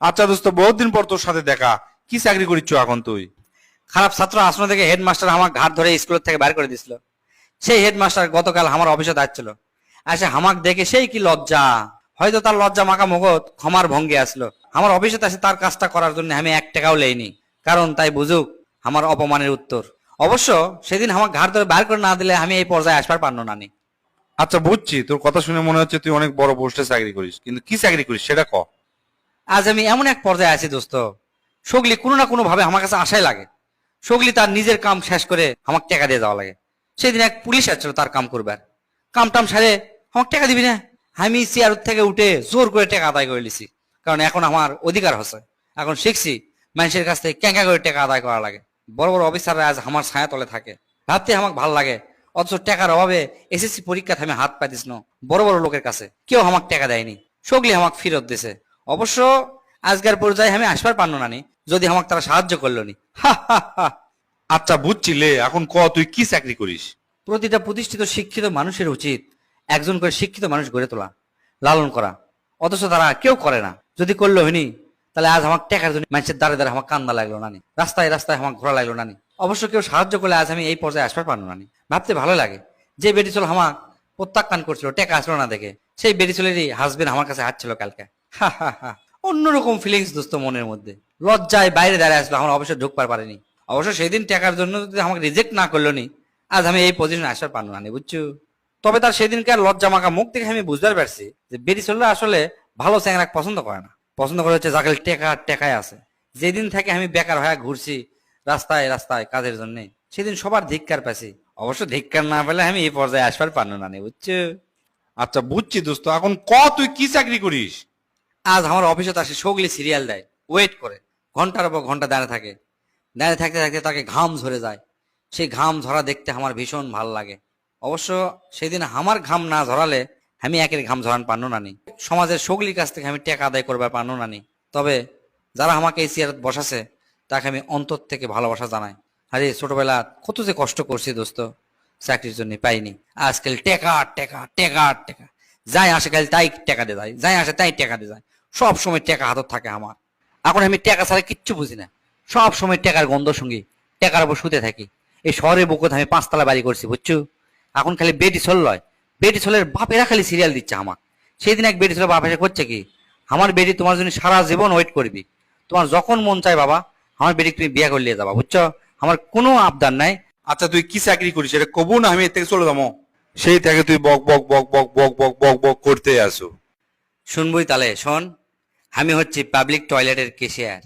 আচ্ছা দোস্ত বহুদিন পর তোর সাথে দেখা। কি চাকরি করিচ্ছ এখন তুই? খারাপ ছাত্র আসনো থেকে হেডমাস্টার আমার ঘাট ধরে স্কুল থেকে বাইর করে দিছিল। সেই হেডমাস্টার গতকাল আমার অফিসে যাচ্ছিল আসে হামাক দেখে সেই কি লজ্জা। হয়তো তার লজ্জা মাখা মগত ক্ষমার ভঙ্গে আসলো। আমার অফিসে আসে তার কাজটা করার জন্য আমি এক টাকাও লেইনি। কারণ তাই বুঝুক আমার অপমানের উত্তর। অবশ্য সেদিন আমার ঘাট ধরে বাইর করে না দিলে আমি এই পর্যায়ে আসবার পারনো নানি আচ্ছা বুঝছি। তোর কথা শুনে মনে হচ্ছে তুই অনেক বড় পোস্টে চাকরি করিস। কিন্তু কি চাকরি করিস সেটা ক? আজ আমি এমন এক পর্যায়ে আছি দোস্ত। সগলি কোনো না কোনো ভাবে আমার কাছে আশাই লাগে। সগলি তার নিজের কাম শেষ করে আমাকে টাকা দিয়ে যাওয়া লাগে। সেদিন এক পুলিশ আসছিল তার কাম করবার। কাম টাম সারে আমাকে টাকা দিবি না? আমি চেয়ার থেকে উঠে জোর করে টাকা আদায় করে লিছি কারণ এখন আমার অধিকার হচ্ছে। এখন শিখছি মানুষের কাছ থেকে ক্যাঙ্কা করে টাকা আদায় করা লাগে। বড় বড় অফিসাররা আজ আমার ছায়া তলে থাকে। ভাবতে আমাকে ভালো লাগে। অথচ টাকার অভাবে এসএসসি পরীক্ষাতে আমি হাত পাইতিস না। বড় বড় লোকের কাছে কেউ আমাকে টাকা দেয়নি। সগলি আমাকে ফেরত দিছে। অবশ্য আজকের পর্যায়ে আমি আসবার পারনো নানি যদি আমাকে তারা সাহায্য করল নি। আচ্ছা বুঝছি লে এখন ক তুই কি চাকরি করিস? প্রতিটা প্রতিষ্ঠিত শিক্ষিত মানুষের উচিত একজন করে শিক্ষিত মানুষ গড়ে তোলা লালন করা। অথচ তারা কেউ করে না। যদি করল হইনি তাহলে আজ আমার টাকার জন্য মানুষের দাঁড়ে দাঁড়ে আমার কান্না লাগল নানি রাস্তায় রাস্তায় আমার ঘোরা লাগল নানি অবশ্য কেউ সাহায্য করলে আজ আমি এই পর্যায়ে আসবার পারল নানি ভাবতে ভালো লাগে যে বেটি চল আমার প্রত্যাখ্যান করছিল টেকা আসলো না দেখে সেই বেটি চলেরই হাজবেন্ড আমার কাছে হাঁটছিল কালকে। অন্যরকম ফিলিংস দোস্ত মনের মধ্যে। লজ্জায় বাইরে দাঁড়িয়ে আসলো আমার অবশ্য ঢুকবার পারেনি। অবশ্য সেই দিন টাকার জন্য যদি আমাকে রিজেক্ট না করল নি, আজ আমি এই পজিশনে আসার পারল না বুঝছ? তবে তার সেদিনকার লজ্জা মাখা মুখ দেখে আমি বুঝতে পারছি যে বেরি চললে আসলে ভালো চ্যাংরা পছন্দ করে না। পছন্দ করে হচ্ছে যাকে টেকা টেকায় আছে। যেদিন থেকে আমি বেকার হয়ে ঘুরছি রাস্তায় রাস্তায় কাজের জন্য, সেদিন সবার ধিক্কার পাইছি। অবশ্য ধিক্কার না পেলে আমি এই পর্যায়ে আসবার পারল না, বুঝছ? আচ্ছা বুঝছি দোস্ত, এখন ক তুই কি চাকরি করিস? আজ আমার অফিসে আসে সগলি সিরিয়াল দেয়। ওয়েট করে। ঘণ্টার পর ঘণ্টা দাঁড়িয়ে থাকে। দাঁড়িয়ে থাকতে থাকতে তাকে ঘাম ঝরে যায়। সেই ঘাম ঝরা দেখতে আমার ভীষণ ভালো লাগে। অবশ্য সেদিন আমার ঘাম না ঝরালে আমি একের ঘাম ঝরান পারনো নানি সমাজের সগলির কাছ থেকে আমি টাকা আদায় করবার পারনো নানি তবে যারা আমাকে এই চেয়ার বসাছে, তাকে আমি অন্তর থেকে ভালোবাসা জানাই। আরে, ছোটবেলা কত যে কষ্ট করছি দোস্ত। চাকরির জন্য পাইনি। আজকাল টেকা টেকা টেকা টেকা। যাই আসে কাল তাই টাকা দিয়ে যায়, যাই আসে তাই টাকা দিয়ে যায়। সব সময় টাকা হাতত থাকে আমার। এখন আমি টাকা ছাড়া কিচ্ছু বুঝি না। সব সময় টাকার গন্ধ সঙ্গী টাকার উপর শুতে থাকি। এই শহরের বুকত আমি পাঁচতলা বাড়ি করছি, বুঝছ? এখন খালি বেটি ছল লয়। বেটি ছলের বাপেরা খালি সিরিয়াল দিচ্ছে আমার। সেই দিন এক বেটি ছলের বাপ এসে করছে কি, আমার বেটি তোমার জন্য সারা জীবন ওয়েট করবি। তোমার যখন মন চায় বাবা, আমার বেটি তুমি বিয়ে করলিয়ে যাবা, বুঝছ? আমার কোনো আবদার নাই। আচ্ছা তুই কি চাকরি করিস? এটা কবু না আমি এর থেকে চলে যাব। সেই থেকে তুই বক বক বক বক বক বক বক বক করতে আসো। শুনবই তালে, শোন, আমি হচ্ছি পাবলিক টয়লেটের কেশিয়ার